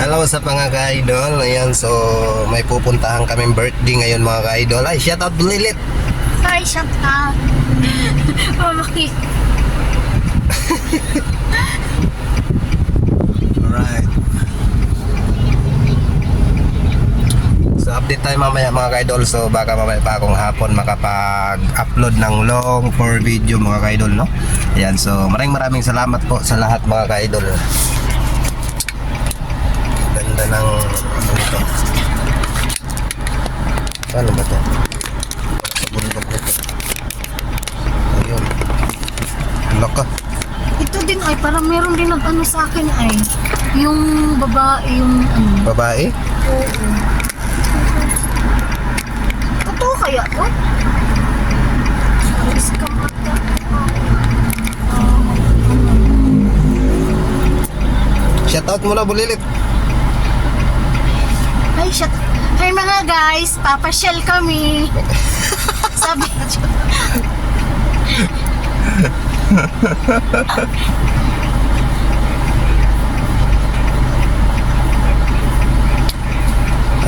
Hello sa mga ka-idol. Ayan, so may pupuntahan kaming birthday ngayon mga ka-idol. Ay, shout out Lilit. Hi, shout out. Mamaki. Alright. So update tayo mamaya mga ka-idol. So baka mamaya pa akong hapon makapag-upload ng long for video mga ka-idol, no? Ayan, so maraming maraming salamat po sa lahat mga ka-idol. Ganda ng ano ito. Ano ba to? Sa bundok nito. Ayun. Laka. Ito din ay, parang meron din nag-ano sa akin ay. Yung babae, yung ano. Babae? Oo. Totoo kaya to? Scam ata. Shout out muna bulilit. Hi, shout Hi mga guys, papasyal kami. Sabi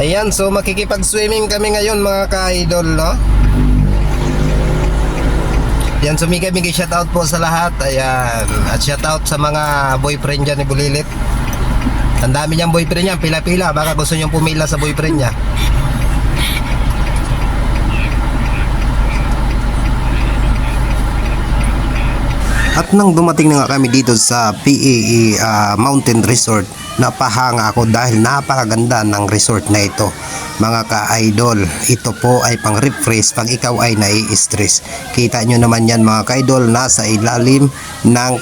Ayan, so makikipag-swimming kami ngayon mga ka-idol, no? Yan, so mega mega shoutout po sa lahat. Ayan, at shoutout sa mga boyfriend dyan ni Bulilit. Ang dami niyang boyfriend niya, pila-pila. Baka gusto niyong pumila sa boyfriend niya. At nang dumating na nga kami dito sa PAE ah, Mountain Resort, napahanga ako dahil napakaganda ng resort na ito. Mga ka-idol, ito po ay pang refresh pag ikaw ay nai-stress. Kita nyo naman yan mga ka-idol, nasa ilalim ng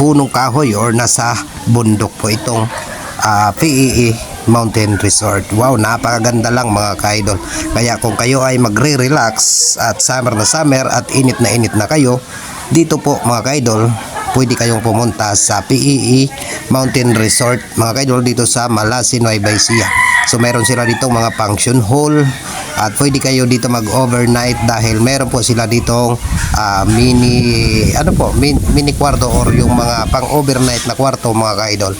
punong kahoy or nasa bundok po itong ah, PAE Mountain Resort. Wow, napakaganda lang mga ka-idol. Kaya kung kayo ay magre-relax at summer na summer at init na init na kayo, dito po mga kaidol, pwede kayong pumunta sa PEE Mountain Resort mga kaidol dito sa Malasin, Nueva. So meron sila dito mga function hall at pwede kayo dito mag-overnight dahil meron po sila ditong ah, mini ano po, min- mini kwarto or yung mga pang-overnight na kwarto mga kaidol.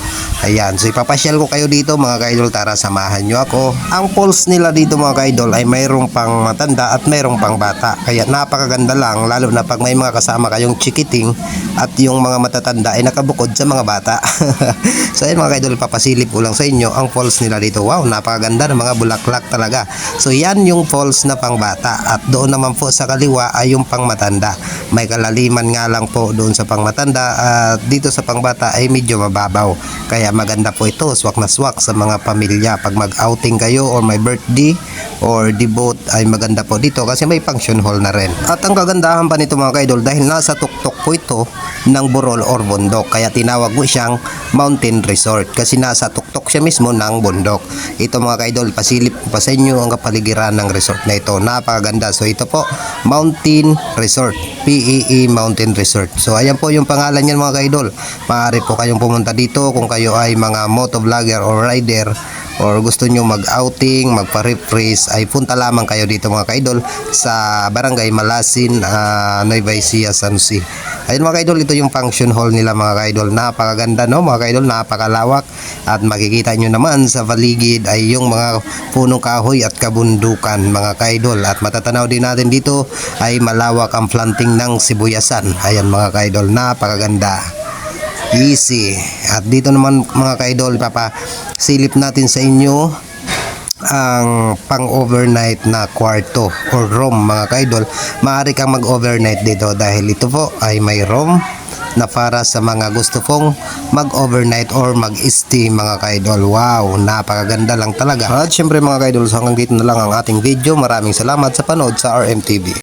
Ayan, so ipapasyal ko kayo dito mga kaidol tara samahan nyo ako. Ang pulse nila dito mga kaidol ay mayroong pang matanda at mayroong pang bata. Kaya napakaganda lang lalo na pag may mga kasama kayong chikiting at yung mga matatanda ay nakabukod sa mga bata. so ayun mga kaidol, papasilip ko lang sa inyo ang falls nila dito. Wow, napakaganda ng mga bulaklak talaga. So yan yung falls na pang bata at doon naman po sa kaliwa ay yung pang matanda. May kalaliman nga lang po doon sa pang matanda at dito sa pang bata ay medyo mababaw. Kaya maganda po ito, swak na swak sa mga pamilya. Pag mag-outing kayo or may birthday or debut ay maganda po dito kasi may function hall na rin. At ang kagandahan pa nito mga kaidol dahil nasa tuktok po ito ng burol or bundok kaya tinawag mo siyang mountain resort kasi nasa tuktok siya mismo ng bundok. Ito mga kaidol, pasilip ko pa sa inyo ang kapaligiran ng resort na ito. Napakaganda. So ito po, Mountain Resort. PEE Mountain Resort. So ayan po yung pangalan niyan mga kaidol. Maaari po kayong pumunta dito kung kayo ay mga motovlogger or rider or gusto nyo mag-outing, magpa-refresh, ay punta lamang kayo dito mga kaidol sa Barangay Malasin, uh, Nueva Ecija, San Jose. Ayun mga kaidol, ito yung function hall nila mga kaidol. Napakaganda no mga kaidol, napakalawak at makikita nyo naman sa paligid ay yung mga punong kahoy at kabundukan mga kaidol. At matatanaw din natin dito ay malawak ang planting ng sibuyasan. Ayan mga kaidol, napakaganda. Easy. At dito naman mga kaidol, papasilip natin sa inyo ang pang-overnight na kwarto or room mga kaidol. Maaari kang mag-overnight dito dahil ito po ay may room na para sa mga gusto pong mag-overnight or mag-stay mga kaidol. Wow, napakaganda lang talaga. At syempre mga kaidol, so hanggang dito na lang ang ating video. Maraming salamat sa panood sa RMTV.